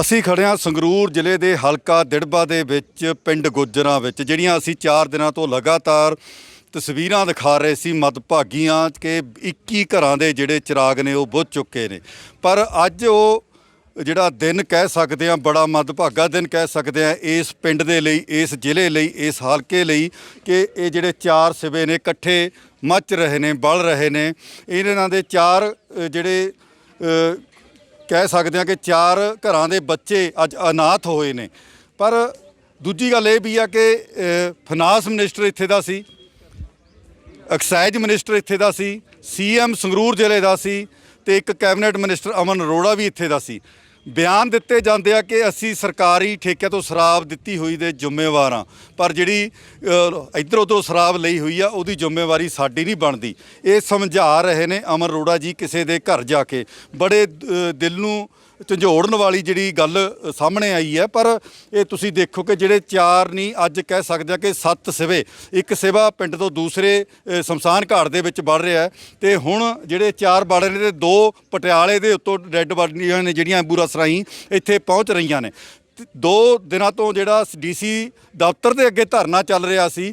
ਅਸੀਂ ਖੜੇ ਹਾਂ ਸੰਗਰੂਰ ਜ਼ਿਲ੍ਹੇ ਦੇ ਹਲਕਾ ਦਿੜਬਾ ਦੇ ਵਿੱਚ, ਪਿੰਡ ਗੁੱਜਰਾਂ ਵਿੱਚ, ਜਿਹੜੀਆਂ ਅਸੀਂ 4 ਦਿਨਾਂ ਤੋਂ ਲਗਾਤਾਰ ਤਸਵੀਰਾਂ ਦਿਖਾ ਰਹੇ ਸੀ ਮਦਭਾਗੀਆਂ ਕਿ 21 ਘਰਾਂ ਦੇ ਜਿਹੜੇ ਚਿਰਾਗ ਨੇ ਉਹ ਬੁੱਝ ਚੁੱਕੇ ਨੇ। ਪਰ ਅੱਜ ਉਹ ਜਿਹੜਾ ਦਿਨ ਕਹਿ ਸਕਦੇ ਆ ਬੜਾ ਮਦਭਾਗਾ ਦਿਨ ਕਹਿ ਸਕਦੇ ਆ ਇਸ ਪਿੰਡ ਦੇ ਲਈ, ਇਸ ਜ਼ਿਲ੍ਹੇ ਲਈ, ਇਸ ਹਲਕੇ ਲਈ ਕਿ ਇਹ ਜਿਹੜੇ ਚਾਰ ਸਿਵੇ ਨੇ, ਇਕੱਠੇ ਮੱਚ ਰਹੇ ਨੇ, ਬਲ ਰਹੇ ਨੇ। ਇਹਨਾਂ ਦੇ ਚਾਰ ਜਿਹੜੇ ਕਹਿ ਸਕਦੇ ਹਾਂ ਕਿ ਚਾਰ ਘਰਾਂ ਦੇ ਬੱਚੇ ਅੱਜ ਅਨਾਥ ਹੋਏ ਨੇ। ਪਰ ਦੂਜੀ ਗੱਲ ਇਹ ਵੀ ਆ ਕਿ ਫਾਈਨਾਂਸ ਮਿਨਿਸਟਰ ਇੱਥੇ ਦਾ ਸੀ ਐਕਸਾਈਜ਼ ਮਿਨਿਸਟਰ ਇੱਥੇ ਦਾ ਸੀ ਸੀਐਮ ਸੰਗਰੂਰ ਜ਼ਿਲ੍ਹੇ ਦਾ ਸੀ ਤੇ ਇੱਕ ਕੈਬਨਿਟ ਮਿਨਿਸਟਰ ਅਮਨ ਅਰੋੜਾ ਵੀ ਇੱਥੇ ਦਾ ਸੀ। ਬਿਆਨ ਦਿੱਤੇ ਜਾਂਦੇ ਆ ਕਿ ਅਸੀਂ ਸਰਕਾਰੀ ਠੇਕਿਆਂ ਤੋਂ ਸ਼ਰਾਬ ਦਿੱਤੀ ਹੋਈ ਦੇ ਜ਼ਿੰਮੇਵਾਰ ਹਾਂ ਪਰ ਜਿਹੜੀ ਅ, ਇੱਧਰ ਉੱਧਰੋਂ ਸ਼ਰਾਬ ਲਈ ਹੋਈ ਆ ਉਹਦੀ ਜ਼ਿੰਮੇਵਾਰੀ ਸਾਡੀ ਨਹੀਂ ਬਣਦੀ। ਇਹ ਸਮਝਾ ਰਹੇ ਨੇ ਅਮਰ ਅਰੋੜਾ ਜੀ ਕਿਸੇ ਦੇ ਘਰ ਜਾ ਕੇ। ਬੜੇ ਦਿਲ ਨੂੰ ਝੰਜੋੜਨ ਵਾਲੀ ਜਿਹੜੀ ਗੱਲ ਸਾਹਮਣੇ ਆਈ ਹੈ, ਪਰ ਇਹ ਤੁਸੀਂ ਦੇਖੋ ਕਿ ਜਿਹੜੇ ਚਾਰ ਨਹੀਂ ਅੱਜ ਕਹਿ ਸਕਦੇ ਆ ਕਿ ਸੱਤ ਸਿਵੇ, ਇੱਕ ਸਿਵਾ ਪਿੰਡ ਤੋਂ ਦੂਸਰੇ ਸ਼ਮਸ਼ਾਨ ਘਾਟ ਦੇ ਵਿੱਚ ਵੜ ਰਿਹਾ ਹੈ, ਤੇ ਹੁਣ ਜਿਹੜੇ ਚਾਰ ਵੜ ਰਹੇ ਨੇ ਤੇ ਦੋ ਪਟਿਆਲੇ ਦੇ ਉੱਤੋਂ ਡੈੱਡ ਬੜੀਆਂ ਨੇ ਜਿਹੜੀਆਂ ਐਂਬੂਲੈਂਸ ਰਾਹੀਂ ਇੱਥੇ ਪਹੁੰਚ ਰਹੀਆਂ ਨੇ। ਦੋ ਦਿਨਾਂ ਤੋਂ ਜਿਹੜਾ ਡੀਸੀ ਦਫ਼ਤਰ ਦੇ ਅੱਗੇ ਧਰਨਾ ਚੱਲ ਰਿਹਾ ਸੀ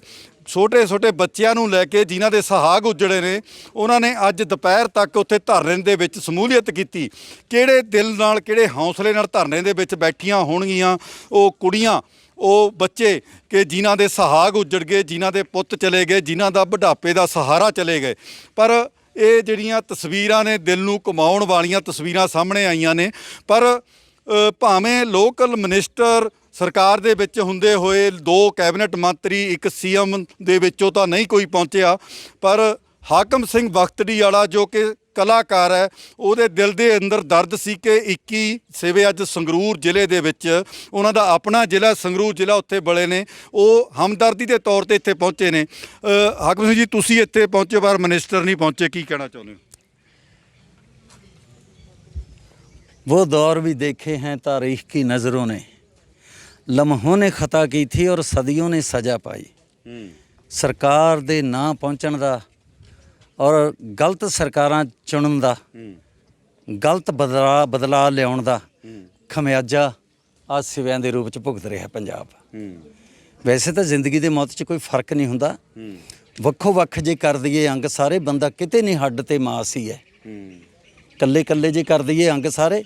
ਛੋਟੇ ਛੋਟੇ ਬੱਚਿਆਂ ਨੂੰ ਲੈ ਕੇ ਜਿਨ੍ਹਾਂ ਦੇ ਸੁਹਾਗ ਉਜੜੇ ਨੇ, ਉਹਨਾਂ ਨੇ ਅੱਜ ਦੁਪਹਿਰ ਤੱਕ ਉੱਥੇ ਧਰਨੇ ਦੇ ਵਿੱਚ ਸਮੂਲੀਅਤ ਕੀਤੀ। ਕਿਹੜੇ ਦਿਲ ਨਾਲ, ਕਿਹੜੇ ਹੌਸਲੇ ਨਾਲ ਧਰਨੇ ਦੇ ਵਿੱਚ ਬੈਠੀਆਂ ਹੋਣਗੀਆਂ ਉਹ ਕੁੜੀਆਂ, ਉਹ ਬੱਚੇ ਕਿ ਜਿਨ੍ਹਾਂ ਦੇ ਸੁਹਾਗ ਉਜੜ ਗਏ, ਜਿਨ੍ਹਾਂ ਦੇ ਪੁੱਤ ਚਲੇ ਗਏ, ਜਿਨ੍ਹਾਂ ਦਾ ਬੁਢਾਪੇ ਦਾ ਸਹਾਰਾ ਚਲੇ ਗਏ। ਪਰ ਇਹ ਜਿਹੜੀਆਂ ਤਸਵੀਰਾਂ ਨੇ ਦਿਲ ਨੂੰ ਕਮਾਉਣ ਵਾਲੀਆਂ ਤਸਵੀਰਾਂ ਸਾਹਮਣੇ ਆਈਆਂ ਨੇ, ਪਰ ਭਾਵੇਂ ਲੋਕਲ ਮਿਨਿਸਟਰ ਸਰਕਾਰ ਦੇ ਵਿੱਚ ਹੁੰਦੇ ਹੋਏ ਦੋ ਕੈਬਨਿਟ ਮੰਤਰੀ, ਇੱਕ ਸੀਐਮ ਦੇ ਵਿੱਚੋਂ ਤਾਂ ਨਹੀਂ ਕੋਈ ਪਹੁੰਚਿਆ, ਪਰ ਹਾਕਮ ਸਿੰਘ ਬਖਤੜੀ ਵਾਲਾ ਜੋ ਕਿ ਕਲਾਕਾਰ ਹੈ, ਉਹਦੇ ਦਿਲ ਦੇ ਅੰਦਰ ਦਰਦ ਸੀ ਕਿ 21 ਸਿਵੇ ਅੱਜ ਸੰਗਰੂਰ ਜ਼ਿਲ੍ਹੇ ਦੇ ਵਿੱਚ, ਉਹਨਾਂ ਦਾ ਆਪਣਾ ਜ਼ਿਲ੍ਹਾ ਸੰਗਰੂਰ ਜ਼ਿਲ੍ਹਾ ਉੱਥੇ ਬਲੇ ਨੇ, ਉਹ ਹਮਦਰਦੀ ਦੇ ਤੌਰ ਤੇ ਇੱਥੇ ਪਹੁੰਚੇ ਨੇ। ਹਾਕਮ ਸਿੰਘ ਜੀ, ਤੁਸੀਂ ਇੱਥੇ ਪਹੁੰਚੇ ਪਰ ਮਿਨਿਸਟਰ ਨਹੀਂ ਪਹੁੰਚੇ, ਕੀ ਕਹਿਣਾ ਚਾਹੁੰਦੇ ਹੋ? वो दौर भी देखे हैं तारीख की नज़रों ने लम्हों ने खता की थी और सदियों ने सजा पाई ਸਰਕਾਰ ਦੇ ਨਾ ਪਹੁੰਚਣ ਦਾ ਔਰ ਗਲਤ ਸਰਕਾਰਾਂ ਚੁਣਨ ਦਾ ਗਲਤ ਬਦਲਾ ਬਦਲਾ ਲਿਆਉਣ ਦਾ ਖਮਿਆਜਾ ਅੱਜ ਸਿਵਿਆਂ ਦੇ ਰੂਪ ਚ ਭੁਗਤ ਰਿਹਾ ਪੰਜਾਬ ਵੈਸੇ ਤਾਂ ਜ਼ਿੰਦਗੀ ਦੇ ਮੌਤ 'ਚ ਕੋਈ ਫਰਕ ਨਹੀਂ ਹੁੰਦਾ ਵੱਖੋ ਵੱਖ ਜੇ ਕਰ ਦਈਏ ਅੰਗ ਸਾਰੇ ਬੰਦਾ ਕਿਤੇ ਨਹੀਂ ਹੱਡ ਤੇ ਮਾਸ ਹੀ ਹੈ ਕੱਲੇ ਕੱਲੇ ਜੇ ਕਰ ਦਈਏ ਅੰਗ ਸਾਰੇ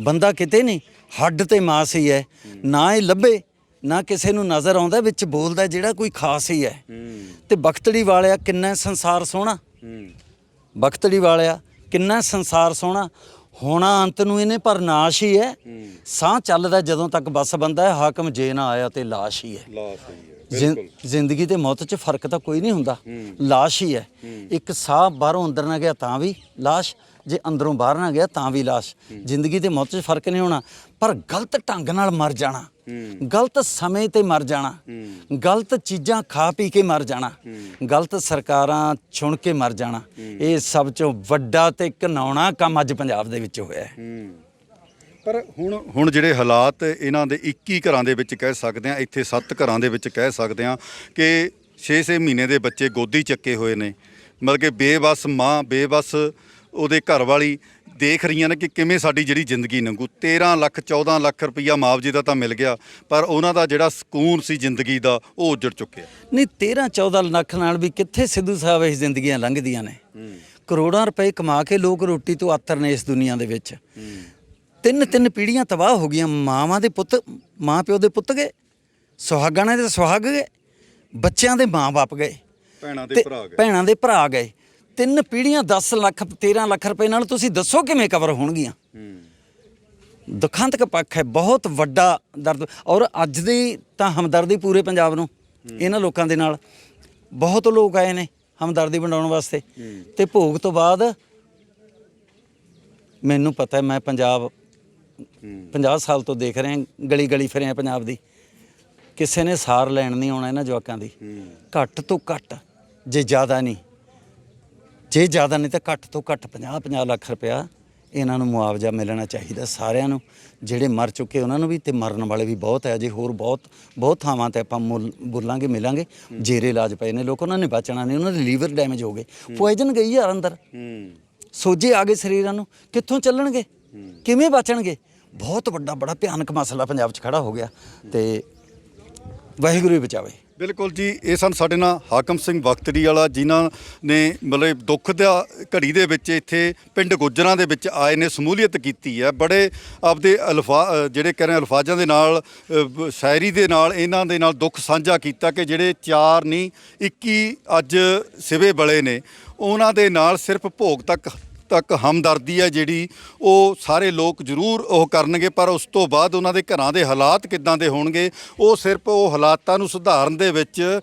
ਬੰਦਾ ਕਿਤੇ ਨਹੀਂ ਹੱਡ ਤੇ ਮਾਸ ਹੀ ਹੈ ਨਾ ਇਹ ਲੱਭੇ ਨਾ ਕਿਸੇ ਨੂੰ ਨਜ਼ਰ ਆਉਂਦਾ ਵਿੱਚ ਬੋਲਦਾ ਜਿਹੜਾ ਕੋਈ ਖਾਸ ਹੀ ਹੈ। ਤੇ ਬਖਤੜੀ ਵਾਲਿਆ ਕਿੰਨਾ ਸੰਸਾਰ ਸੋਹਣਾ। ਬਖਤੜੀ ਵਾਲਿਆ ਕਿੰਨਾ ਸੰਸਾਰ ਸੋਹਣਾ। ਹੋਣਾ ਅੰਤ ਨੂੰ ਇਹਨੇ ਪਰ ਨਾਸ਼ ਹੀ ਹੈ। ਸਾਹ ਚੱਲਦਾ ਜਦੋਂ ਤੱਕ ਬਸ ਬੰਦਾ ਹੈ ਹਾਕਮ ਜੇ ਨਾ ਆਇਆ ਤੇ ਲਾਸ਼ ਹੀ ਹੈ। ਜ਼ਿੰਦਗੀ ਤੇ ਮੌਤ 'ਚ ਫ਼ਰਕ ਤਾਂ ਕੋਈ ਨਹੀਂ ਹੁੰਦਾ। ਲਾਸ਼ ਹੀ। ਹੈ। ਇੱਕ ਸਾਹ ਬਾਹਰੋਂ ਅੰਦਰ ਨਾ ਗਿਆ ਤਾਂ ਵੀ ਲਾਸ਼। ਜੇ ਅੰਦਰੋਂ ਬਾਹਰ ਨਾ ਗਿਆ ਤਾਂ ਵੀ ਲਾਸ਼। ਜ਼ਿੰਦਗੀ ਤੇ ਮੌਤ 'ਚ ਫ਼ਰਕ ਨਹੀਂ ਹੋਣਾ। ਪਰ ਗਲਤ ਢੰਗ ਨਾਲ ਮਰ ਜਾਣਾ। ਗਲਤ ਸਮੇਂ ਤੇ ਮਰ ਜਾਣਾ। ਗਲਤ ਚੀਜ਼ਾਂ ਖਾ ਪੀ ਕੇ ਮਰ ਜਾਣਾ। ਗਲਤ ਸਰਕਾਰਾਂ ਚੁਣ ਕੇ ਮਰ ਜਾਣਾ। ਇਹ ਸਭ ਤੋਂ ਵੱਡਾ ਤੇ ਘਨਾਉਣਾ ਕੰਮ ਅੱਜ ਪੰਜਾਬ ਦੇ ਵਿੱਚ ਹੋਇਆ ਹੈ। ਪਰ ਹੁਣ ਹੁਣ ਜਿਹੜੇ ਹਾਲਾਤ ਇਹਨਾਂ ਦੇ 21 ਘਰਾਂ ਦੇ ਵਿੱਚ ਕਹਿ ਸਕਦੇ ਆ ਇੱਥੇ 7 ਘਰਾਂ ਦੇ ਵਿੱਚ ਕਹਿ ਸਕਦੇ ਆ ਕਿ 6-6 ਮਹੀਨੇ ਦੇ ਬੱਚੇ ਗੋਦੀ ਚੱਕੇ ਹੋਏ ਨੇ। ਮਤਲਬ ਕਿ ਬੇਬਸ ਮਾਂ ਬੇਬਸ ਉਹਦੇ ਘਰ ਵਾਲੀ ਦੇਖ ਰਹੀਆਂ ਨੇ ਕਿ ਕਿਵੇਂ ਸਾਡੀ ਜਿਹੜੀ ਜ਼ਿੰਦਗੀ ਲੰਘੂ 13 ਲੱਖ 14 ਲੱਖ ਰੁਪਈਆ ਮੁਆਵਜ਼ੇ ਦਾ ਤਾਂ ਮਿਲ ਗਿਆ ਪਰ ਉਹਨਾਂ ਦਾ ਜਿਹੜਾ ਸਕੂਨ ਸੀ ਜ਼ਿੰਦਗੀ ਦਾ ਉਹ ਉੱਜੜ ਚੁੱਕਿਆ। ਨਹੀਂ 13 14 ਲੱਖ ਨਾਲ ਵੀ ਕਿੱਥੇ ਸਿੱਧੂ ਸਾਹਿਬ ਇਹ ਜ਼ਿੰਦਗੀਆਂ ਲੰਘਦੀਆਂ ਨੇ? ਕਰੋੜਾਂ ਰੁਪਏ ਕਮਾ ਕੇ ਲੋਕ ਰੋਟੀ ਤੋਂ ਆਤਰ ਨੇ ਇਸ ਦੁਨੀਆ ਦੇ ਵਿੱਚ। ਤਿੰਨ ਤਿੰਨ ਪੀੜ੍ਹੀਆਂ ਤਬਾਹ ਹੋ ਗਈਆਂ ਮਾਵਾਂ ਦੇ ਪੁੱਤ ਮਾਂ ਪਿਓ ਦੇ ਪੁੱਤ ਗਏ ਸੁਹਾਗਾਂ ਦੇ ਸੁਹਾਗ ਗਏ ਬੱਚਿਆਂ ਦੇ ਮਾਂ-ਬਾਪ ਗਏ ਭੈਣਾਂ ਦੇ ਭਰਾ ਗਏ। ਭੈਣਾਂ ਦੇ ਭਰਾ ਗਏ। ਤਿੰਨ ਪੀੜ੍ਹੀਆਂ 10 ਲੱਖ 13 ਲੱਖ ਰੁਪਏ ਨਾਲ ਤੁਸੀਂ ਦੱਸੋ ਕਿਵੇਂ ਕਵਰ ਹੋਣਗੀਆਂ? ਦੁਖਾਂਤਕ ਪੱਖ ਹੈ ਬਹੁਤ ਵੱਡਾ ਦਰਦ। ਔਰ ਅੱਜ ਦੀ ਤਾਂ ਹਮਦਰਦੀ ਪੂਰੇ ਪੰਜਾਬ ਨੂੰ ਇਹਨਾਂ ਲੋਕਾਂ ਦੇ ਨਾਲ। ਬਹੁਤ ਲੋਕ ਆਏ ਨੇ ਹਮਦਰਦੀ ਵੰਡਾਉਣ ਵਾਸਤੇ। ਤੇ ਭੋਗ ਤੋਂ ਬਾਅਦ ਮੈਨੂੰ ਪਤਾ ਹੈ ਮੈਂ ਪੰਜਾਬ 50 ਸਾਲ ਤੋਂ ਦੇਖ ਰਿਹਾ ਗਲੀ ਗਲੀ ਫਿਰਿਆ ਪੰਜਾਬ ਦੀ। ਕਿਸੇ ਨੇ ਸਾਰ ਲੈਣ ਨਹੀਂ ਆਉਣਾ ਇਹਨਾਂ ਜਵਾਕਾਂ ਦੀ। ਘੱਟ ਤੋਂ ਘੱਟ ਜੇ ਜ਼ਿਆਦਾ ਨਹੀਂ ਜੇ ਜ਼ਿਆਦਾ ਨਹੀਂ ਤਾਂ ਘੱਟ ਤੋਂ ਘੱਟ 50 50 ਲੱਖ ਰੁਪਇਆ ਇਹਨਾਂ ਨੂੰ ਮੁਆਵਜ਼ਾ ਮਿਲਣਾ ਚਾਹੀਦਾ ਸਾਰਿਆਂ ਨੂੰ ਜਿਹੜੇ ਮਰ ਚੁੱਕੇ ਉਹਨਾਂ ਨੂੰ ਵੀ ਤੇ ਮਰਨ ਵਾਲੇ ਵੀ ਬਹੁਤ ਹੈ ਅਜੇ ਹੋਰ ਬਹੁਤ ਬਹੁਤ ਥਾਵਾਂ ਤੇ ਆਪਾਂ ਬੋਲਾਂਗੇ ਮਿਲਾਂਗੇ ਜੇਰੇ ਇਲਾਜ ਪਏ ਨੇ ਲੋਕ ਉਹਨਾਂ ਨੇ ਬਚਣਾ ਨਹੀਂ ਉਹਨਾਂ ਦੇ ਲੀਵਰ ਡੈਮੇਜ ਹੋ ਗਏ ਪੋਇਜ਼ਨ ਗਈ ਯਾਰ ਅੰਦਰ। ਸੋਜੇ ਆ ਗਏ ਸਰੀਰਾਂ ਨੂੰ ਕਿੱਥੋਂ ਚੱਲਣਗੇ? ਕਿਵੇਂ ਬਚਣਗੇ? ਬਹੁਤ ਵੱਡਾ ਬੜਾ ਭਿਆਨਕ ਮਸਲਾ ਪੰਜਾਬ 'ਚ ਖੜਾ ਹੋ ਗਿਆ ਤੇ ਵਾਹਿਗੁਰੂ ਹੀ ਬਚਾਵੇ। ਬਿਲਕੁਲ ਜੀ ਇਹ ਸਨ ਸਾਡੇ ਨਾਲ ਹਾਕਮ ਸਿੰਘ ਵਖਤੜੀ ਵਾਲਾ ਜਿਨ੍ਹਾਂ ਨੇ ਮਤਲਬ ਦੁੱਖ ਦਾ ਘੜੀ ਦੇ ਵਿੱਚ ਇੱਥੇ ਪਿੰਡ ਗੁੱਜਰਾਂ ਦੇ ਵਿੱਚ ਆਏ ਨੇ ਸਮੂਲੀਅਤ ਕੀਤੀ ਹੈ। ਬੜੇ ਆਪਦੇ ਅਲਫਾ ਅ, ਜਿਹੜੇ ਕਹਿੰਦੇ ਅਲਫਾਜ਼ਾਂ ਦੇ ਨਾਲ ਅ, ਸ਼ਾਇਰੀ ਦੇ ਨਾਲ ਇਹਨਾਂ ਦੇ ਨਾਲ ਦੁੱਖ ਸਾਂਝਾ ਕੀਤਾ ਕਿ ਜਿਹੜੇ ਚਾਰ ਨਹੀਂ 21 ਅੱਜ ਸਿਵੇ ਬਲੇ ਨੇ ਉਹਨਾਂ ਦੇ ਨਾਲ ਸਿਰਫ ਭੋਗ ਤੱਕ ਤੱਕ ਹਮਦਰਦੀ ਹੈ ਜਿਹੜੀ ਉਹ ਸਾਰੇ ਲੋਕ ਜ਼ਰੂਰ ਉਹ ਕਰਨਗੇ, ਪਰ ਉਸ ਤੋਂ ਬਾਅਦ ਉਹਨਾਂ ਦੇ ਘਰਾਂ ਦੇ ਹਾਲਾਤ ਕਿੱਦਾਂ ਦੇ ਹੋਣਗੇ, ਉਹ ਸਿਰਫ ਉਹ ਹਾਲਾਤਾਂ ਨੂੰ ਸੁਧਾਰਨ ਦੇ ਵਿੱਚ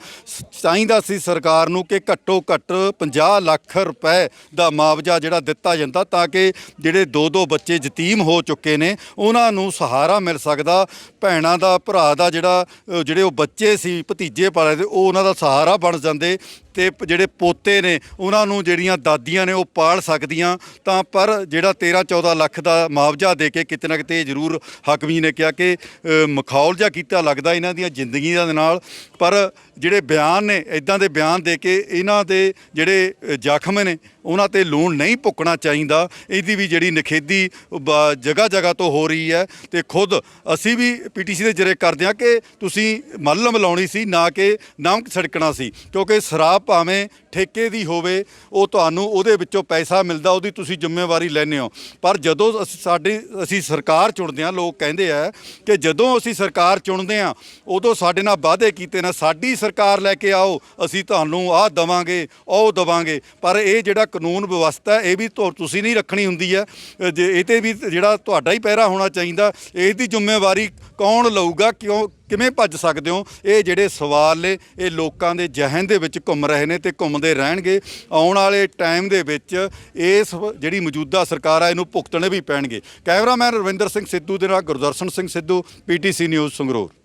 ਚਾਹੀਦਾ ਸੀ ਸਰਕਾਰ ਨੂੰ ਕਿ ਘੱਟੋ ਘੱਟ 50 ਲੱਖ ਰੁਪਏ ਦਾ ਮੁਆਵਜ਼ਾ ਜਿਹੜਾ ਦਿੱਤਾ ਜਾਂਦਾ ਤਾਂ ਕਿ ਜਿਹੜੇ ਦੋ ਦੋ ਬੱਚੇ ਯਤੀਮ ਹੋ ਚੁੱਕੇ ਨੇ, ਉਹਨਾਂ ਨੂੰ ਸਹਾਰਾ ਮਿਲ ਸਕਦਾ। ਭੈਣਾਂ ਦਾ, ਭਰਾ ਦਾ ਜਿਹੜਾ ਜਿਹੜੇ ਉਹ ਬੱਚੇ ਸੀ, ਭਤੀਜੇ ਪਾਲੇ ਦੇ, ਉਹ ਉਹਨਾਂ ਦਾ ਸਹਾਰਾ ਬਣ ਜਾਂਦੇ। ਤੇ ਪ- ਜਿਹੜੇ ਪੋਤੇ ਨੇ, ਉਹਨਾਂ ਨੂੰ ਜਿਹੜੀਆਂ ਦਾਦੀਆਂ ਨੇ ਉਹ ਪਾਲ ਸਕਦੀਆਂ। ਤਾਂ ਪਰ ਜਿਹੜਾ 13 14 ਲੱਖ ਦਾ ਮੁਆਵਜ਼ਾ ਦੇ ਕੇ ਕਿਤੇ ਨਾ ਕਿਤੇ ਜ਼ਰੂਰ ਹਾਕਮੀ ਨੇ ਕਿਹਾ ਕਿ ਮਖੌਲ ਜਿਹਾ ਕੀਤਾ ਲੱਗਦਾ ਇਹਨਾਂ ਦੀਆਂ ਜ਼ਿੰਦਗੀਆਂ ਦੇ ਨਾਲ। ਪਰ ਜਿਹੜੇ ਬਿਆਨ ਨੇ ਇਦਾਂ ਦੇ ਬਿਆਨ ਦੇ ਕੇ ਇਹਨਾਂ ਦੇ ਜਿਹੜੇ ਜ਼ਖਮ ਨੇ ਉਹਨਾਂ ਤੇ ਲੂਣ ਨਹੀਂ ਭੁੱਕਣਾ ਚਾਹੀਦਾ। ਇਹਦੀ ਵੀ ਜਿਹੜੀ ਨਖੇਦੀ ਜਗ੍ਹਾ ਜਗ੍ਹਾ ਤੋਂ ਹੋ ਰਹੀ ਹੈ ਤੇ ਖੁਦ ਅਸੀਂ ਵੀ ਪੀਟੀਸੀ ਦੇ ਜਰੇ ਕਰਦੇ ਹਾਂ ਕਿ ਤੁਸੀਂ ਮੱਲਮ ਲਾਉਣੀ ਸੀ, ਨਾ ਕਿ ਨਮਕ ਛੜਕਣਾ ਸੀ। ਕਿਉਂਕਿ ਸ਼ਰਾਬ ਭਾਵੇਂ ਠੇਕੇ ਦੀ ਹੋਵੇ, ਉਹ ਤੁਹਾਨੂੰ ਉਹਦੇ ਵਿੱਚੋਂ ਪੈਸਾ ਮਿਲਦਾ, ਉਹਦੀ ਤੁਸੀਂ ਜ਼ਿੰਮੇਵਾਰੀ ਲੈਂਦੇ ਹੋ। ਪਰ ਜਦੋਂ ਅਸੀਂ ਸਾਡੀ, ਅਸੀਂ ਸਰਕਾਰ ਚੁਣਦੇ ਹਾਂ, ਲੋਕ ਕਹਿੰਦੇ ਆ ਕਿ ਜਦੋਂ ਅਸੀਂ ਸਰਕਾਰ ਚੁਣਦੇ ਹਾਂ, ਉਦੋਂ ਸਾਡੇ ਨਾਲ ਵਾਅਦੇ ਕੀਤੇ ਨੇ, ਸਾਡੀ ਸਰਕਾਰ ਲੈ ਕੇ ਆਓ, ਅਸੀਂ ਤੁਹਾਨੂੰ ਆਹ ਦਵਾਂਗੇ, ਉਹ ਦਵਾਂਗੇ। ਪਰ ਇਹ ਜਿਹੜਾ ਕਾਨੂੰਨ ਵਿਵਸਥਾ ਇਹ ਵੀ ਤੁਸੀਂ ਨਹੀਂ ਰੱਖਣੀ ਹੁੰਦੀ ਹੈ। ਜੇ ਇਹ ਤੇ ਵੀ ਜਿਹੜਾ ਤੁਹਾਡਾ ਹੀ ਪਹਿਰਾ ਹੋਣਾ ਚਾਹੀਦਾ ਇਸ ਦੀ ਜ਼ਿੰਮੇਵਾਰੀ ਕੌਣ ਲਊਗਾ, ਕਿਉਂ ਕਿਵੇਂ ਭੱਜ ਸਕਦੇ ਹੋ? ਇਹ ਜਿਹੜੇ ਸਵਾਲ ਨੇ, ਇਹ ਲੋਕਾਂ ਦੇ ਜਹਨ ਦੇ ਵਿੱਚ ਘੁੰਮ ਰਹੇ ਨੇ ਤੇ ਘੁੰਮਦੇ ਰਹਿਣਗੇ। ਆਉਣ ਵਾਲੇ ਟਾਈਮ ਦੇ ਵਿੱਚ ਇਸ ਜਿਹੜੀ ਮੌਜੂਦਾ ਸਰਕਾਰ ਆ, ਇਹਨੂੰ ਭੁਗਤਣੇ ਵੀ ਪੈਣਗੇ। ਕੈਮਰਾਮੈਨ ਰਵਿੰਦਰ ਸਿੰਘ ਸਿੱਧੂ ਦੇ ਨਾਲ ਗੁਰਦਰਸ਼ਨ ਸਿੰਘ ਸਿੱਧੂ, ਪੀਟੀਸੀ ਨਿਊਜ਼ ਸੰਗਰੂਰ।